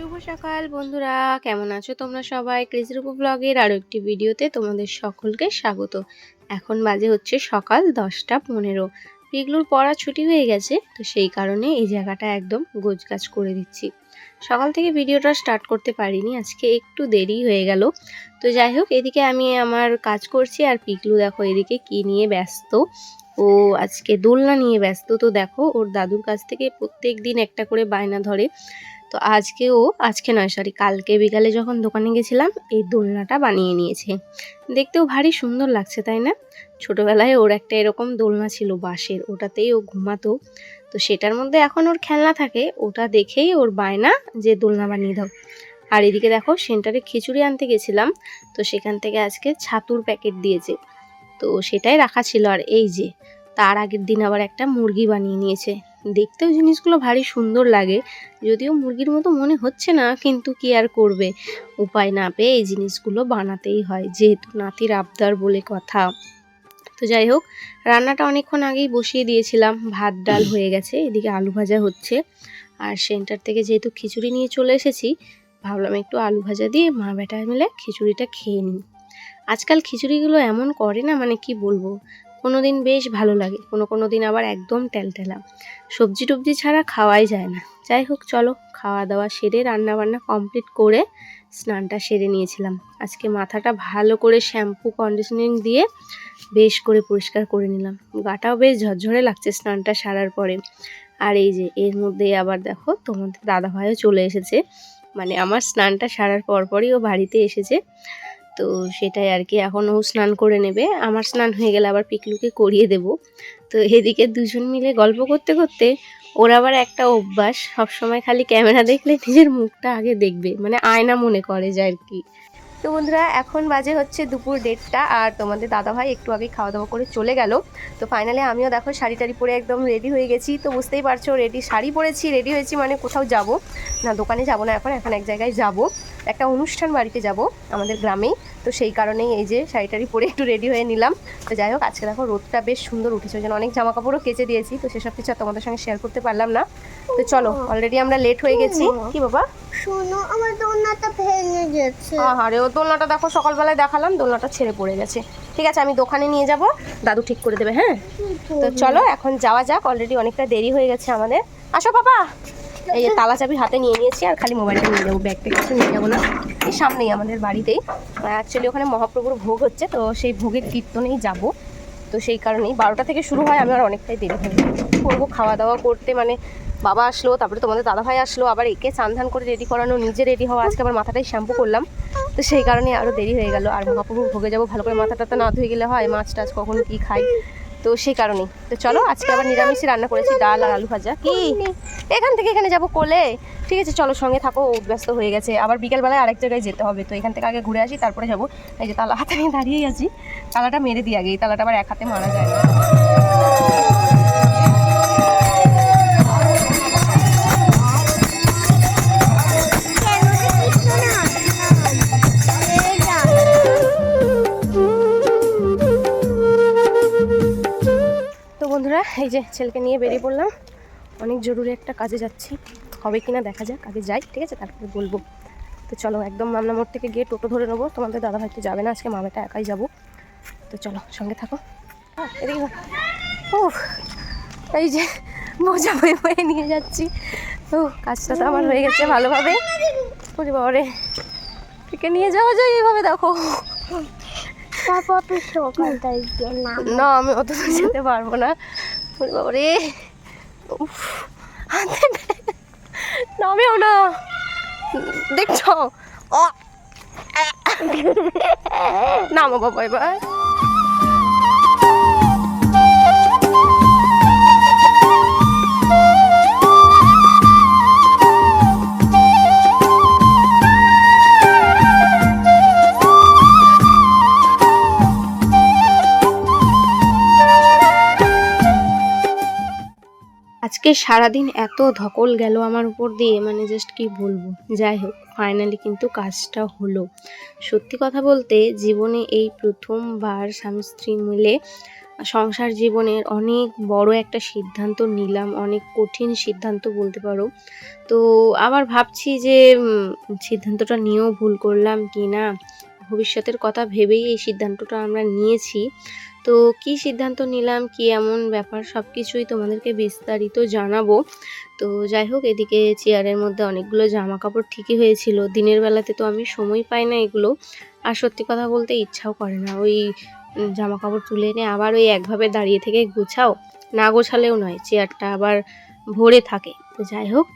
শুভ সকাল বন্ধুরা। কেমন আছো তোমরা সবাই? ক্রিজরূপ ব্লগের আরও একটি ভিডিওতে তোমাদের সকলকে স্বাগত। এখন বাজে হচ্ছে সকাল দশটা পনেরো। পিগলুর পড়া ছুটি হয়ে গেছে, তো সেই কারণে এই জায়গাটা একদম গোছগাছ করে দিচ্ছি। সকাল থেকে ভিডিওটা স্টার্ট করতে পারিনি, আজকে একটু দেরি হয়ে গেল। তো যাই হোক, এদিকে আমি আমার কাজ করছি আর পিগলু দেখো এদিকে কি নিয়ে ব্যস্ত। ও আজকে দোলনা নিয়ে ব্যস্ত, তো দেখো ওর দাদুর কাছ থেকে প্রত্যেক দিন একটা করে বায়না ধরে। তো আজকেও, আজকে নয় সরি কালকে বিকালে যখন দোকানে গেছিলাম, এই দোলনাটা বানিয়ে নিয়েছে। দেখতেও ভারী সুন্দর লাগছে, তাই না? ছোটোবেলায় ওর একটা এরকম দোলনা ছিল বাঁশের, ওটাতেই ও ঘুমাতো। তো সেটার মধ্যে এখন ওর খেলনা থাকে, ওটা দেখেই ওর বায়না যে দোলনা বানিয়ে দাও। আর এদিকে দেখো, সেন্টারে খিচুড়ি আনতে গেছিলাম, তো সেখান থেকে আজকে ছাতুর প্যাকেট দিয়েছে। তো সেটাই রাখা ছিল, আর এই যে, তার আগের দিন আবার একটা মুরগি বানিয়ে নিয়েছে। দেখতেও জিনিসগুলো ভারী সুন্দর লাগে। যদিও মুরগির মতো মনে হচ্ছে না, কিন্তু কি আর করবে? উপায় না পেয়ে এই জিনিসগুলো বানাতেই হয়, যেহেতু নাতির আবদার বলে কথা। তো যাই হোক, রান্নাটা অনেকক্ষণ আগেই বসিয়ে দিয়েছিলাম। ভাত, ডাল হয়ে গেছে, এদিকে আলু ভাজা হচ্ছে। আর সেন্টার থেকে যেহেতু খিচুড়ি নিয়ে চলে এসেছি, ভাবলাম একটু আলু ভাজা দিয়ে মা বেটা মিলে খিচুড়িটা খেয়ে নিই। আজকাল খিচুড়িগুলো এমন করে না মানে কি বলব? কোনো দিন বেশ ভালো লাগে, কোনো কোনো দিন আবার একদম টেলটেলা সবজি টবজি ছাড়া খাওয়াই যায় না। যাই হোক, চলো, খাওয়া দাওয়া সেরে রান্না বান্না কমপ্লিট করে স্নানটা সেরে নিয়েছিলাম। আজকে মাথাটা ভালো করে শ্যাম্পু কন্ডিশনিং দিয়ে বেশ করে পরিষ্কার করে নিলাম। গাটাও বেশ ঝরঝরে লাগছে স্নানটা সারার পরে। আর এই যে, এর মধ্যে আবার দেখো, তোমাদের দাদাভাইও চলে এসেছে। মানে আমার স্নানটা সারার পরপরই ও বাড়িতে এসেছে। তো সেটাই আর কি। এখন ও স্নান করে নেবে। আমার স্নান হয়ে গেলে আবার পিকলুকে করিয়ে দেব। তো এদিকে দুজন মিলে গল্প করতে করতে ওর আবার একটা অভ্যাস। সবসময় খালি ক্যামেরা দেখলে নিজের মুখটা আগে দেখবে। মানে আয়না মনে করে যে আর কি। তো বন্ধুরা, এখন বাজে হচ্ছে দুপুর দেড়টা আর তোমাদের দাদাভাই একটু আগে খাওয়া দাওয়া করে চলে গেল। তো ফাইনালি আমিও দেখো শাড়ি টাড়ি পরে একদম রেডি হয়ে গেছি। তো বুঝতেই পারছ রেডি শাড়ি পরেছি রেডি হয়েছি মানে কোথাও যাব। না, দোকানে যাব না, এখন এখন এক জায়গায় যাব। একটা অনুষ্ঠান বাড়িতে যাব আমাদের গ্রামেই তো সেই কারণেই এই যে শাড়ি টাড়ি পরে একটু রেডি হয়ে নিলাম। তো যাই হোক আজকে দেখো রোদটা বেশ সুন্দর উঠেছে। ওই জন্য অনেক জামা কাপড়ও কেচে দিয়েছি। তো সেসব কিছু আর তোমাদের সঙ্গে শেয়ার করতে পারলাম না। তো চলো অলরেডি আমরা লেট হয়ে গেছি। কি বাবা? শোনো আমার দোলনাটা ভেঙে গেছে। আরে ও দোলনাটা দেখো সকালবেলায় দেখালাম দোলনাটা ছেড়ে পড়ে গেছে। ঠিক আছে আমি দোকানে নিয়ে যাব দাদু ঠিক করে দেবে হ্যাঁ? তো চলো এখন যাওয়া যাক অলরেডি অনেকটা দেরি হয়ে গেছে আমাদের। আসো বাবা। এই তালা চাবি হাতে নিয়ে নিয়েছি আর খালি মোবাইলটা নিয়ে যাব, ব্যাগটা কিছু নিয়ে যাব না। এই সামনেই আমাদের বাড়িতেই। অ্যাকচুয়ালি ওখানে মহাপ্রভুর ভোগ হচ্ছে, তো সেই ভোগের কীর্তনেই যাব। তো সেই কারণেই বারোটা থেকে শুরু হয় আমার অনেকটাই দেরি হয়ে করব খাওয়া দাওয়া করতে মানে বাবা আসলো, তারপরে তোমাদের দাদাভাই আসলো, আবার একে চান ধান করে রেডি করানো, নিজে রেডি হওয়া, আজকে আবার মাথাটাই শ্যাম্পু করলাম। তো সেই কারণে আরও দেরি হয়ে গেল, আর মহাপ্রভু ভোগে যাব, ভালো করে মাথাটা তো না ধুয়ে গেলে হয়, মাছ টাছ কখন কী খাই। তো সেই কারণেই। তো চলো, আজকে আবার নিরামিষে রান্না করেছি, ডাল আর আলু ভাজা। কি? এখান থেকে এখানে যাব কোলে? ঠিক আছে, চলো সঙ্গে থাকো অভ্যস্ত হয়ে গেছে। আবার বিকেলবেলায় আরেক জায়গায় যেতে হবে, তো এখান থেকে আগে ঘুরে আসি, তারপরে যাব। এই যে তালা হাতে নিয়ে দাঁড়িয়েই আছি, তালাটা মেরে দিই আগে এই তালাটা আবার এক হাতে মারা যায় না। এই যে ছেলেকে নিয়ে বেরিয়ে পড়লাম। অনেক জরুরি একটা কাজে যাচ্ছি। হবে কিনা দেখা যাক, আগে যাই, ঠিক আছে? তারপরে বলব। তো চলো, একদম মামলা মোড় থেকে গিয়ে টোটো ধরে নেব। তোমাদের দাদা ভাই তো যাবে না আজকে, মামাটা একাই যাব। তো চলো, সঙ্গে থাকো। ও এই যে বোঝা বয়ে বয়ে নিয়ে যাচ্ছি। ও কাজটা তো আমার হয়ে গেছে ভালোভাবে। ওরে বাবারে নিয়ে যাওয়া যায় এইভাবে দেখো। তারপর না আমি অত দূর যেতে পারব না। ওরে বাবা রে উফ, হাতে নে- নামেও না। দেখছ? নামো বাবা এবার। আজকে সারাদিন এত ধকল গেল আমার উপর দিয়ে মানে জাস্ট কি বলব? যাই হোক ফাইনালি কিন্তু কাজটা হলো। সত্যি কথা বলতে, জীবনে এই প্রথমবার স্বামী স্ত্রী মিলে সংসার জীবনের অনেক বড় একটা সিদ্ধান্ত নিলাম, অনেক কঠিন সিদ্ধান্ত বলতে পারো। তো আবার ভাবছি যে সিদ্ধান্তটা নিয়েও ভুল করলাম কি না ভবিষ্যতের কথা ভেবেই এই সিদ্ধান্তটা আমরা নিয়েছি। তো কি সিদ্ধান্ত নিলাম, কি এমন ব্যাপার সব কিছুই তোমাদেরকে বিস্তারিত জানাব। তো যাই হোক, এদিকে চেয়ারের মধ্যে অনেকগুলো জামা কাপড় ঠিকই হয়েছিল। দিনের বেলাতে তো আমি সময় পাই না এগুলো। আর সত্যি কথা বলতে ইচ্ছাও করে না। ওই জামা কাপড় তুলে এনে আবার ওই একভাবে দাঁড়িয়ে থেকে গুছাও, না গোছালেও নয়, চেয়ারটা আবার ভরে থাকে। তো যাই হোক,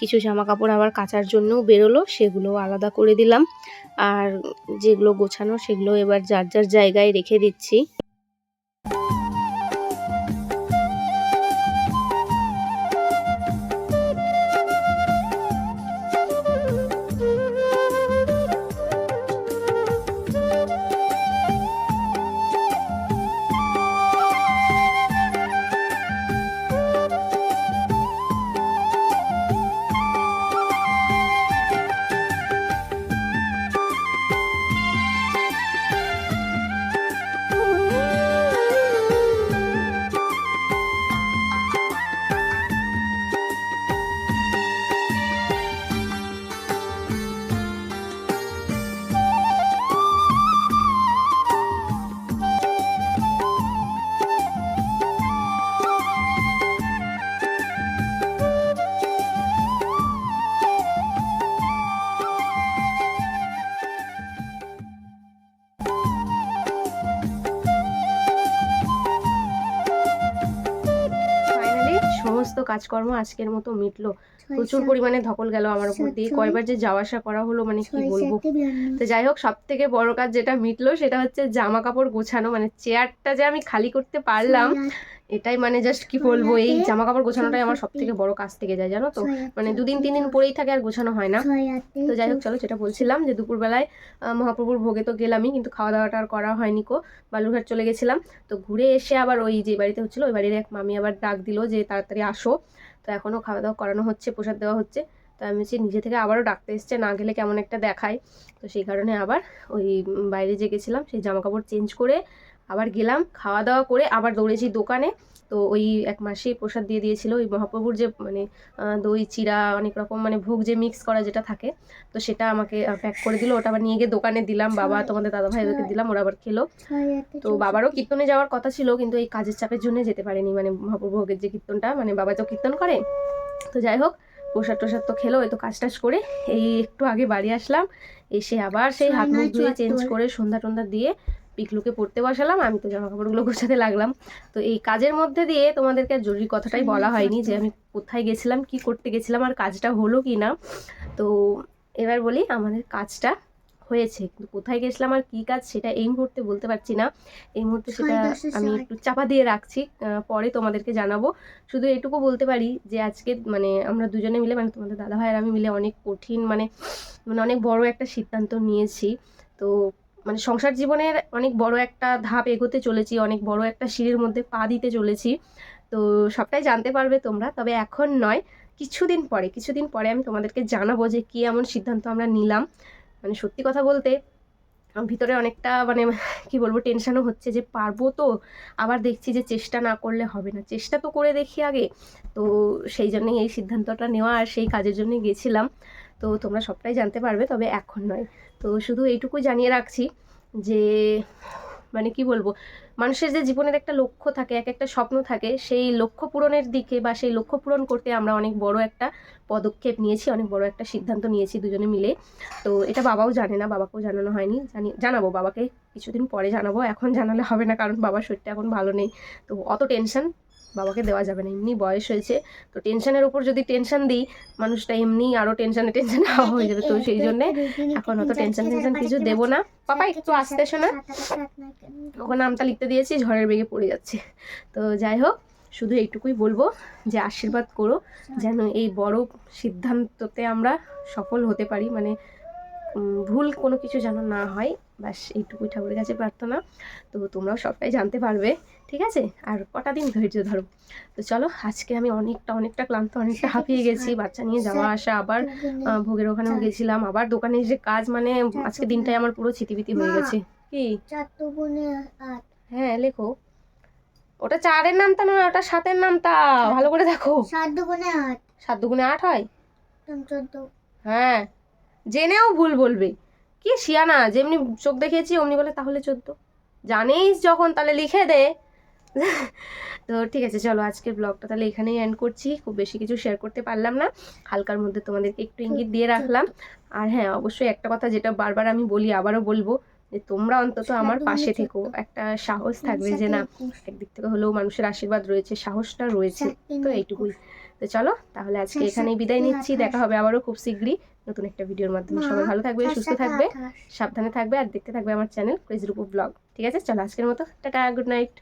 কিছু জামা কাপড় আবার কাচার জন্যও বেরোলো সেগুলো আলাদা করে দিলাম। আর যেগুলো গোছানো, সেগুলো এবার যার যার জায়গায় রেখে দিচ্ছি। কাজকর্ম আজকের মতো মিটলো। প্রচুর পরিমাণে ধকল গেল আমার উপর দিয়ে। কয়বার যে যাওয়া আসা করা হলো মানে কি বলব? তো যাই হোক সব থেকে বড় কাজ যেটা মিটলো সেটা হচ্ছে জামা কাপড় গোছানো মানে চেয়ারটা যে আমি খালি করতে পারলাম এটাই মানে জাস্ট কি বলব এই জামা কাপড় গোছানোটাই আমার সব থেকে বড় কাজ থেকে যায় জানো তো? মানে দুদিন তিন দিন পরেই থাকে আর গোছানো হয় না। তো যাই হোক চলো যেটা বলছিলাম যে দুপুরবেলায় মহাপ্রভুর ভোগে তো গেলামই কিন্তু খাওয়া দাওয়াটা আর করা হয়নি কো। বালুরঘাট চলে গেছিলাম। তো ঘুরে এসে আবার ওই যে বাড়িতে হচ্ছিল ওই বাড়ির এক মামি আবার ডাক দিল যে তাড়াতাড়ি আসো। তো এখনও খাওয়া দাওয়া করানো হচ্ছে প্রসাদ দেওয়া হচ্ছে। তো আমি হচ্ছে নিজে থেকে আবারও ডাকতে এসছে না গেলে কেমন একটা দেখায়। তো সেই কারণে আবার ওই বাইরে যে গেছিলাম সেই জামা কাপড় চেঞ্জ করে আবার গেলাম খাওয়া দাওয়া করে আবার দৌড়েছি দোকানে। তো ওই এক মাসে প্রসাদ দিয়ে দিয়েছিল ওই মহাপ্রভুর যে মানে দই চিরা অনেক রকম মানে ভোগ যে মিক্স করা যেটা থাকে তো সেটা আমাকে প্যাক করে দিল। ওটা আবার নিয়ে গিয়ে দোকানে দিলাম বাবা তোমাদের দাদা ভাইদেরকে দিলাম ওরা আবার খেলো। তো বাবারও কীর্তনে যাওয়ার কথা ছিল কিন্তু এই কাজের চাপের জন্য যেতে পারেনি মানে মহাপ্রভু ভোগের যে কীর্তনটা মানে বাবা তো কীর্তন করে। তো যাই হোক প্রসাদ টোসাদ তো খেলো এই তো কাজ টাজ করে এই একটু আগে বাড়ি আসলাম এসে আবার সেই হাত মুখ ধুয়ে চেঞ্জ করে সন্ধ্যা টন্ধা দিয়ে পিকলুকে পড়তে বসালাম আমি তো জামা কাপড়গুলো গোছাতে লাগলাম। তো এই কাজের মধ্যে দিয়ে তোমাদেরকে আর জরুরি কথাটাই বলা হয়নি যে আমি কোথায় গেছিলাম কি করতে গেছিলাম আর কাজটা হলো কি না। তো এবার বলি আমাদের কাজটা হয়েছে কিন্তু কোথায় গেছিলাম আর কি কাজ সেটা এই মুহূর্তে বলতে পারছি না। এই মুহূর্তে সেটা আমি একটু চাপা দিয়ে রাখছি পরে তোমাদেরকে জানাব। শুধু এটুকু বলতে পারি যে আজকে মানে আমরা দুজনে মিলে মানে তোমাদের দাদা ভাই আর আমি মিলে অনেক কঠিন মানে মানে অনেক বড় একটা সিদ্ধান্ত নিয়েছি। তো মানে সংসার জীবনের অনেক বড় একটা ধাপ এগোতে চলেছি, অনেক বড় একটা সিঁড়ির মধ্যে পা দিতে চলেছি। তো সবটাই জানতে পারবে তোমরা। তবে এখন নয়, কিছুদিন পরে কিছুদিন পরে আমি তোমাদেরকে জানাব যে কী এমন সিদ্ধান্ত আমরা নিলাম। মানে সত্যি কথা বলতে ভিতরে অনেকটা মানে কি বলব টেনশানও হচ্ছে যে পারব তো, আবার দেখছি যে চেষ্টা না করলে হবে না। চেষ্টা তো করে দেখি আগে। তো সেই জন্যই এই সিদ্ধান্তটা নেওয়া আর সেই কাজের জন্যই গেছিলাম। তো তোমরা সবটাই জানতে পারবে, তবে এখন নয়। তো শুধু এইটুকু জানিয়ে রাখছি যে মানে কি বলব, মানুষের যে জীবনের একটা লক্ষ্য থাকে, এক একটা স্বপ্ন থাকে, সেই লক্ষ্য পূরণের দিকে বা সেই লক্ষ্য পূরণ করতে আমরা অনেক বড় একটা পদক্ষেপ নিয়েছি, অনেক বড় একটা সিদ্ধান্ত নিয়েছি দুজনে মিলে। তো এটা বাবাও জানে না, বাবাকেও জানানো হয়নি, জানি, জানাব, বাবাকে কিছুদিন পরে জানাব, এখন জানালে হবে না, কারণ বাবার শরীরটা এখন ভালো নেই। তো অত টেনশন বাবাকে দেওয়া যাবে না এমনি বয়স হয়েছে। তো টেনশনের উপর যদি টেনশন দিই মানুষটা এমনি আরও টেনশনে টেনশনে হাওয়া হয়ে যাবে। তো সেই জন্যে এখন অত টেনশন টেনশন কিছু দেবো না। পাপা একটু আসতে শোনা। ওখানে নামটা লিখতে দিয়েছি ঝড়ের বেগে পড়ে যাচ্ছে। তো যাই হোক শুধু এইটুকুই বলব যে আশীর্বাদ করো যেন এই বড় সিদ্ধান্ততে আমরা সফল হতে পারি। মানে ভুল কোনো কিছু যেন না হয়। ব্যাস এইটুকুই ঠাকুরের কাছে প্রার্থনা। তো তোমরাও সবটাই জানতে পারবে ঠিক আছে? আর কটা দিন ধৈর্য ধরো। তো চলো আজকে আমি অনেকটা অনেকটা ক্লান্ত অনেকটা হাঁপিয়ে গেছি বাচ্চা নিয়ে যাওয়া আসা আবার ভোগের ওখানেও গেছিলাম। আবার দোকানে যে কাজ মানে আজকে দিনটাই আমার পুরো ছিতিবিতি হয়ে গেছে। কি? হ্যাঁ লেখো। ওটা চারের নামতা নয় ওটা সাতের নামতা ভালো করে দেখো। সাত দুগুণে আট। সাত দুগুণে আট হয়? হ্যাঁ। জেনেও ভুল বলবে। কি শিয়ানা? যেমনি চোখ দেখিয়েছি অমনি বলে তাহলে চোদ্দ। জানিস যখন তাহলে লিখে দে। তো ঠিক আছে চলো আজকের ব্লগটা তাহলে এখানেই এন্ড করছি। খুব বেশি কিছু শেয়ার করতে পারলাম না। হালকার মধ্যে তোমাদেরকে একটু ইঙ্গিত দিয়ে রাখলাম। আর হ্যাঁ অবশ্যই একটা কথা যেটা বারবার আমি বলি আবারও বলব যে তোমরা অন্তত আমার পাশে থেকো। একটা সাহস থাকবে যে না একদিক থেকে হলেও মানুষের আশীর্বাদ রয়েছে সাহসটা রয়েছে। তো এইটুকুই। তো চলো তাহলে আজকে এখানেই বিদায় নিচ্ছি। দেখা হবে আবারও খুব শীঘ্রই। নতুন একটা ভিডিওর মাধ্যমে। সবাই ভালো থাকবে সুস্থ থাকবে সাবধানে থাকবে আর দেখতে থাকবে আমার চ্যানেল ক্রেজি রূপ ব্লগ ঠিক আছে? চলো আজকের মতো টাটা গুড নাইট